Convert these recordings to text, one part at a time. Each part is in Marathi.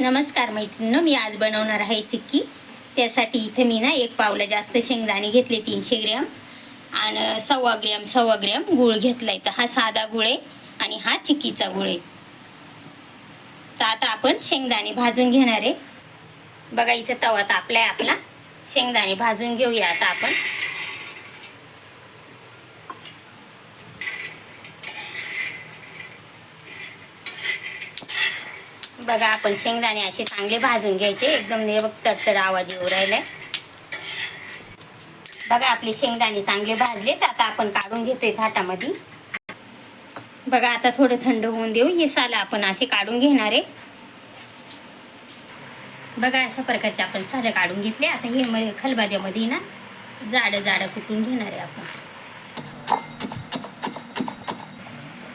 नमस्कार मैत्रिणींनो मी आज बनवणार आहे चिक्की. त्यासाठी इथे मी ना एक पावलं जास्त शेंगदाणे घेतले तीनशे ग्रॅम. आणि सव्वा ग्रॅम सव्वा ग्रॅम गुळ घेतला आहे. तर हा साधा गुळ आहे आणि हा चिक्कीचा गुळ आहे. तर आता आपण शेंगदाणे भाजून घेणार आहे. बघा इथं तवा तापला आहे आपला. शेंगदाणे भाजून घेऊया. आता आपण बघा आपण शेंगदाणे असे चांगले भाजून घ्यायचे. एकदम हे बघ तडतड आवाज येऊ राहिलाय. बघा आपले शेंगदाणे चांगले भाजलेत. आता आपण काढून घेतोय थाटामध्ये. बघा आता थोडं थंड होऊन देऊ. हे साल आपण असे काढून घेणार आहे. बघा अशा प्रकारचे आपण सालं काढून घेतले. आता हे म खलबाद्यामध्ये ना जाडं जाडं कुटून घेणार आहे आपण.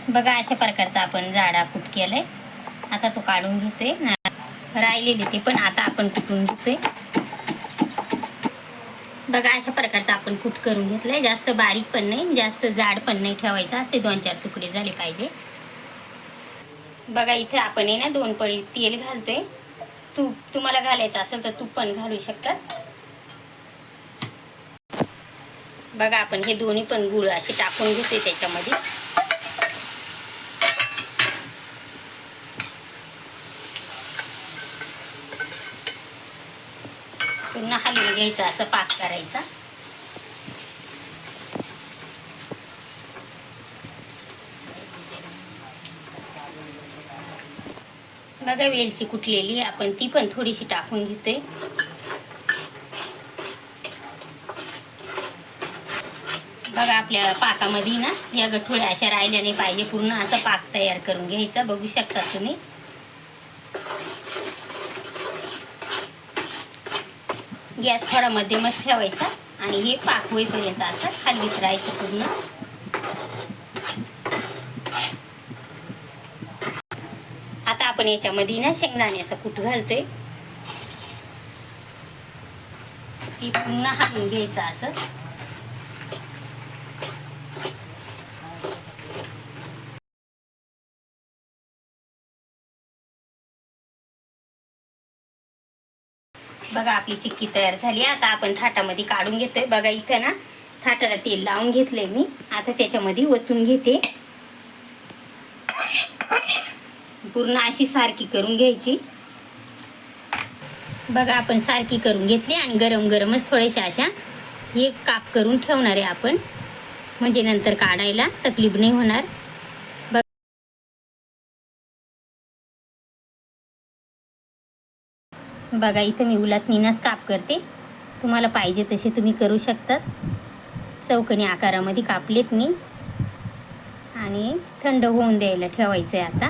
बघा अशा प्रकारचा आपण जाडा कुट केलाय. आता तो काढून घेतोय राहिलेली ती ते पण आता आपण कुटून घेतोय. बघा अशा प्रकारचा आपण कुट करून घेतलाय. जास्त बारीक पण नाही जास्त जाड पण नाही ठेवायचा. असे दोन चार तुकडे झाले पाहिजे. बघा इथे आपण आहे ना दोन पळी तेल घालतोय. तूप तुम्हाला घालायचं असेल तर तूप पण घालू शकतात बघा आपण हे दोन्ही पण गुळ असे टाकून घेतोय त्याच्यामध्ये. पूर्ण हलवून घ्यायचा असं पाक करायचा. बघा वेलची कुटलेली आपण ती पण थोडीशी टाकून घेतोय बघा आपल्या पाकामध्ये ना या गठोळ्या अशा राहिल्या नाही पाहिजे पूर्ण असं पाक तयार करून घ्यायचा. बघू शकता तुम्ही. गॅस थोडा मध्यमच ठेवायचा आणि हे पाक होईपर्यंत असं खालीच राहायचं पूर्ण. आता आपण याच्यामध्ये ना शेंगदाण्याचा कूट घालतोय. ती पुन्हा हाकून घ्यायचं असं. बघा आपली चिक्की तयार झाली आता आपण थाटामध्ये काढून घेतोय. बघा इथं ना थाटाला तेल लावून घेतलंय मी. आता त्याच्यामध्ये ओतून घेते. पूर्ण अशी सारखी करून घ्यायची. बघा आपण सारखी करून घेतली आणि गरम गरमच थोड्याशा अशा एक काप करून ठेवणार आहे आपण. म्हणजे नंतर काढायला तकलीफ नाही होणार. बघा इथं मी उलात निनास काप करते. तुम्हाला पाहिजे तसे तुम्ही करू शकतात. चौकणी आकारामध्ये कापलेत मी. आणि थंड होऊन द्यायला ठेवायचं आहे आता.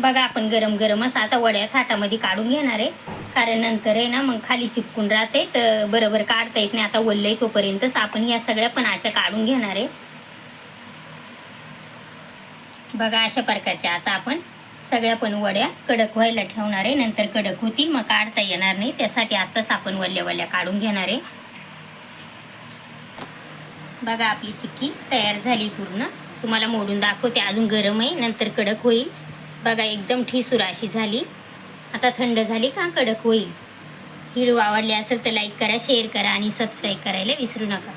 बघा आपण गरम गरमच आता वड्या थाटामध्ये काढून घेणार आहे. कारण नंतर आहे ना मग खाली चिपकून राहते. तर बरोबर काढता येत नाही. आता वल्लय तोपर्यंतच आपण या सगळ्या पण अशा काढून घेणार आहे. बघा अशा प्रकारच्या आता आपण सगळ्या पण वड्या कडक व्हायला ठेवणार आहे. नंतर कडक होतील मग काढता येणार नाही. त्यासाठी आत्ताच आपण वल्ल्या वल्ल्या काढून घेणार आहे. बघा आपली चिक्की तयार झाली पूर्ण. तुम्हाला मोडून दाखवते. अजून गरम आहे. नंतर कडक होईल. बघा एकदम ठिसूर अशी झाली. आता थंड झाली का? कडक होईल. व्हिडिओ आवडले असेल तर लाईक करा शेअर करा आणि सबस्क्राईब करायला विसरू नका.